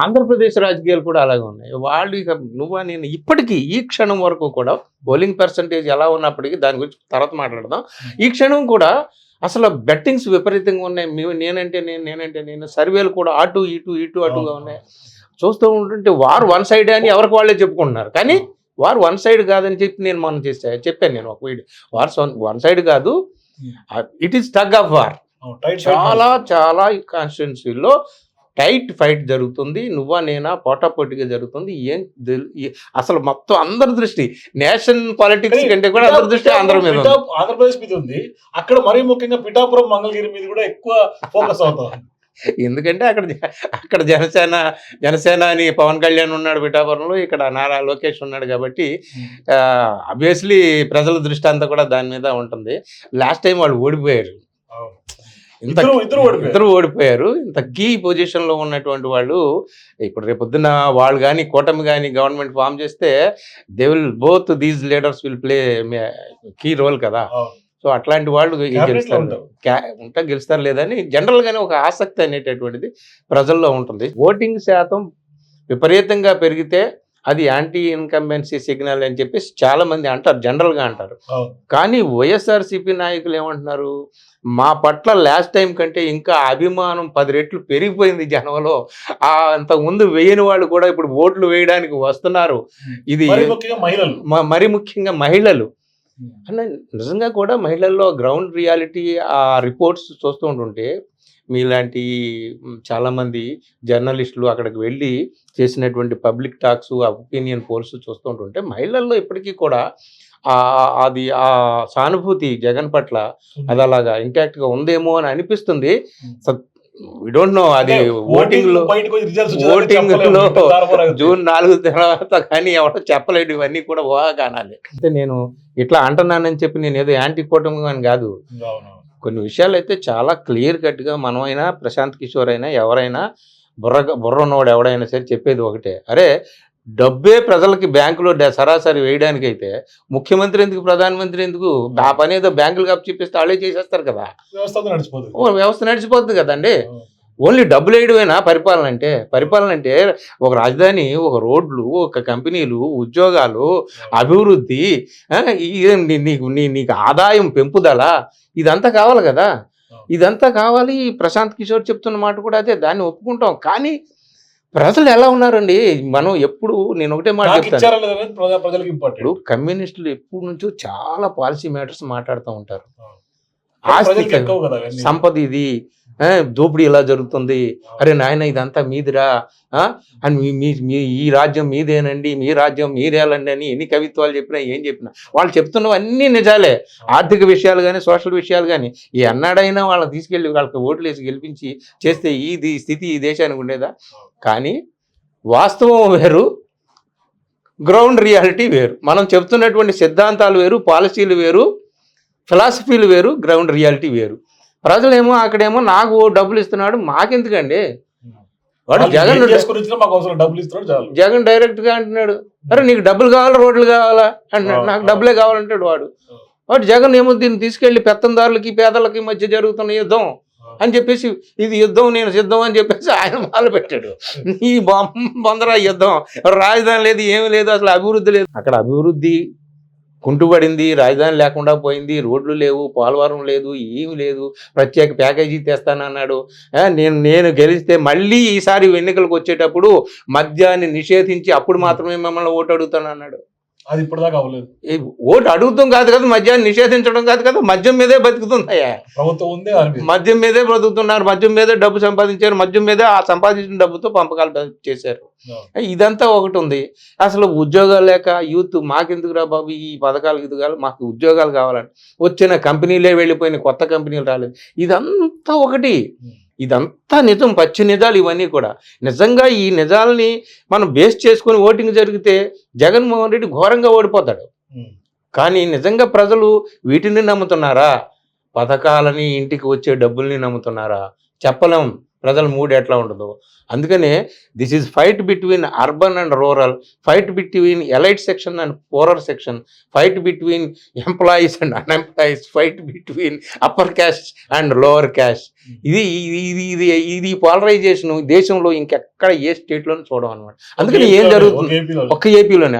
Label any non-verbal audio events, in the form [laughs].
ఆంధ్రప్రదేశ్ రాజకీయాలు కూడా అలాగే ఉన్నాయి. వాళ్ళు ఇక నువ్వా నేను ఇప్పటికీ ఈ క్షణం వరకు కూడా పోలింగ్ పర్సంటేజ్ ఎలా ఉన్నప్పటికీ దాని గురించి తర్వాత మాట్లాడదాం. ఈ క్షణం కూడా అసలు బెట్టింగ్స్ విపరీతంగా ఉన్నాయి. మేము నేనంటే నేను నేనంటే నేను సర్వేలు కూడా అటు ఇటు ఇటు అటుగా ఉన్నాయి. చూస్తూ ఉంటుంటే వారు వన్ సైడ్ అని ఎవరికి వాళ్ళే చెప్పుకుంటున్నారు. కానీ వారు వన్ సైడ్ కాదని చెప్పి నేను మనం చేసా చెప్పాను నేను ఒక వీడియో. వారు వన్ సైడ్ కాదు it is tug of war చాలా చాలా కాన్స్టిట్యున్సీలో టైట్ ఫైట్ జరుగుతుంది నువ్వా నేనా? పోటాపోటీగా జరుగుతుంది. ఏం అసలు మొత్తం అందరి దృష్టి నేషన్ పాలిటిక్స్ కంటే కూడా అందరి దృష్టి ఆంధ్ర మీద ఆంధ్రప్రదేశ్ మీద ఉంది. అక్కడ మరీ ముఖ్యంగా పిఠాపురం మంగళగిరి మీద కూడా ఎక్కువ ఫోకస్ అవుతాం. [laughs] ఎందుకంటే అక్కడ అక్కడ జనసేన జనసేన అని పవన్ కళ్యాణ్ ఉన్నాడు పిఠాపురంలో ఇక్కడ నారా లోకేష్ ఉన్నాడు కాబట్టి అబ్వియస్లీ ప్రజల దృష్టి అంతా కూడా దాని మీద ఉంటుంది. లాస్ట్ టైం వాళ్ళు ఓడిపోయారు. ఇంత ఇద్దరు ఓడిపోయారు. ఇంత కీ పొజిషన్లో ఉన్నటువంటి వాళ్ళు ఇప్పుడు రేపు పొద్దున్న వాళ్ళు కానీ కూటమి కానీ గవర్నమెంట్ ఫామ్ చేస్తే they will both these leaders will play key role కదా. సో అట్లాంటి వాళ్ళు గెలుస్తారు ఉంటా గెలుస్తారు లేదని జనరల్ గానే ఒక ఆసక్తి అనేటటువంటిది ప్రజల్లో ఉంటుంది. ఓటింగ్ శాతం విపరీతంగా పెరిగితే అది యాంటీ ఇన్కంబెన్సీ సిగ్నల్ అని చెప్పేసి చాలా మంది అంటారు జనరల్గా అంటారు. కానీ వైఎస్ఆర్సీపీ నాయకులు ఏమంటున్నారు? మా పట్ల లాస్ట్ టైం కంటే ఇంకా అభిమానం పది రెట్లు పెరిగిపోయింది జనంలో. ఆ అంత ముందు వేయని వాళ్ళు కూడా ఇప్పుడు ఓట్లు వేయడానికి వస్తున్నారు. ఇది మరీ ముఖ్యంగా మహిళలు. మ- మరి ముఖ్యంగా మహిళలు. అన్న నిజంగా కూడా మహిళల్లో గ్రౌండ్ రియాలిటీ ఆ రిపోర్ట్స్ చూస్తూ ఉంటుంటే మీలాంటి చాలామంది జర్నలిస్టులు అక్కడికి వెళ్ళి చేసినటువంటి పబ్లిక్ టాక్స్ ఆ ఒపీనియన్ పోల్స్ చూస్తూ ఉంటుంటే మహిళల్లో ఇప్పటికీ కూడా ఆ అది ఆ సానుభూతి జగన్ పట్ల అది అలాగా ఇంటాక్ట్గా ఉందేమో అని అనిపిస్తుంది. వి డోంట్ నో అది ఓటింగ్లో ఓటింగ్. లో జూన్ నాలుగు తర్వాత కానీ ఎవడో చెప్పలేడు ఇవన్నీ కూడా ఊహా కానాలి అంటే నేను ఇట్లా అంటున్నానని చెప్పి నేను ఏదో యాంటీ కూటమి అని కాదు. కొన్ని విషయాలు అయితే చాలా క్లియర్ కట్గా మనమైనా ప్రశాంత్ కిషోర్ అయినా ఎవరైనా బుర్ర బుర్ర ఉన్నవాడు ఎవడైనా సరే చెప్పేది ఒకటే. అరే డబ్బే ప్రజలకి బ్యాంకులో సరాసరి వేయడానికి అయితే ముఖ్యమంత్రి ఎందుకు ప్రధానమంత్రి ఎందుకు ఆ పని ఏదో బ్యాంకులు కప్పు చూపిస్తే వాళ్ళే చేసేస్తారు కదా. వ్యవస్థ నడిచిపోతుంది. వ్యవస్థ నడిచిపోతుంది కదండి. ఓన్లీ డబ్బులు వేయడమేనా పరిపాలన అంటే? పరిపాలన అంటే ఒక రాజధాని ఒక రోడ్లు ఒక కంపెనీలు ఉద్యోగాలు అభివృద్ధి నీకు నీ నీకు ఆదాయం పెంపుదల ఇదంతా కావాలి కదా? ఇదంతా కావాలి. ప్రశాంత్ కిషోర్ చెప్తున్న మాట కూడా అదే దాన్ని ఒప్పుకుంటాం. కానీ ప్రజలు ఎలా ఉన్నారండి? మనం ఎప్పుడు నేను ఒకటే మాట చెప్తాను. ఇప్పుడు ఇంపార్టెంట్ కమ్యూనిస్టులు ఎప్పటి నుంచో చాలా పాలసీ మ్యాటర్స్ మాట్లాడుతూ ఉంటారు. ఆస్తి. సంపద ఇది. దోపిడీ ఇలా జరుగుతుంది? అరే నాయన ఇదంతా మీదిరా. అని మీ- మీ ఈ రాజ్యం మీదేనండి మీ రాజ్యం మీరేలండి అని ఎన్ని కవిత్వాలు చెప్పినా ఏం చెప్పినా. వాళ్ళు చెప్తున్నవి అన్నీ నిజాలే. ఆర్థిక విషయాలు కానీ సోషల్ విషయాలు కానీ ఈ అన్నాడైనా వాళ్ళని తీసుకెళ్ళి వాళ్ళకి ఓట్లు వేసి గెలిపించి చేస్తే ఈ స్థితి ఈ దేశానికి ఉండేదా? కానీ వాస్తవం వేరు గ్రౌండ్ రియాలిటీ వేరు. మనం చెప్తున్నటువంటి సిద్ధాంతాలు వేరు పాలసీలు వేరు ఫిలాసఫీలు వేరు గ్రౌండ్ రియాలిటీ వేరు. ప్రజలేమో అక్కడేమో నాకు డబ్బులు ఇస్తున్నాడు మాకెందుకండి? వాడు జగన్ జగన్ డైరెక్ట్గా అంటున్నాడు అరే నీకు డబ్బులు కావాలా రోడ్లు కావాలా? అంటున్నాడు. నాకు డబ్బులే కావాలంటాడు వాడు. వాడు జగన్ ఏమో దీన్ని తీసుకెళ్ళి పెత్తందారులకి పేదలకి మధ్య జరుగుతున్న యుద్ధం అని చెప్పేసి ఇది యుద్ధం నేను సిద్ధం అని చెప్పేసి ఆయన మొదలు పెట్టాడు. ఈ బొందరా యుద్ధం. రాజధాని లేదు ఏమీ లేదు అసలు అభివృద్ధి లేదు. అక్కడ అభివృద్ధి కుంటుపడింది రాజధాని లేకుండా పోయింది రోడ్లు లేవు పోలవరం లేదు ఏమి లేదు ప్రత్యేక ప్యాకేజీ తెస్తానన్నాడు. నేను నేను గెలిస్తే మళ్ళీ ఈసారి ఎన్నికలకు వచ్చేటప్పుడు మద్యాన్ని నిషేధించి అప్పుడు మాత్రమే మిమ్మల్ని ఓటు అడుగుతానన్నాడు. అది ఇప్పటిదాకా అవ్వలేదు. ఓటు అడుగుతాం కాదు కదా మద్యాన్ని నిషేధించడం కాదు కదా మద్యం మీదే బతుకుతుందయ్యా ప్రభుత్వం ఉందే మద్యం మీదే బ్రతుకుతున్నారు మద్యం మీదే డబ్బు సంపాదించారు మద్యం మీదే ఆ సంపాదించిన డబ్బుతో పంపకాలు చేశారు. ఇదంతా ఒకటి ఉంది. అసలు ఉద్యోగాలు లేక యూత్ మాకెందుకు రా బాబు ఈ పథకాలు ఇదిగాలు మాకు ఉద్యోగాలు కావాలని. వచ్చిన కంపెనీలే వెళ్ళిపోయిన కొత్త కంపెనీలు రాలేదు. ఇదంతా ఒకటి. ఇదంతా నిజం పచ్చి నిజాలు ఇవన్నీ కూడా. నిజంగా ఈ నిజాలని మనం బేస్ చేసుకొని ఓటింగ్ జరిగితే జగన్మోహన్ రెడ్డి ఘోరంగా ఓడిపోతాడు. కానీ నిజంగా ప్రజలు వీటిని నమ్ముతున్నారా? పథకాలని ఇంటికి వచ్చే డబ్బుల్ని నమ్ముతున్నారా? చెప్పలేం. ప్రజల మూడ్ ఎట్లా ఉండదు అందుకనే this is fight between urban and rural fight between elite section and poorer section fight between employees and unemployees fight between upper caste and lower caste ఇది ఇది ఇది ఇది పోలరైజేషన్ దేశంలో ఇంకెక్కడ ఏ స్టేట్లోనూ చూడడం అనమాట అందుకని ఏం జరుగుతుంది? ఒక్క ఏపీలోనే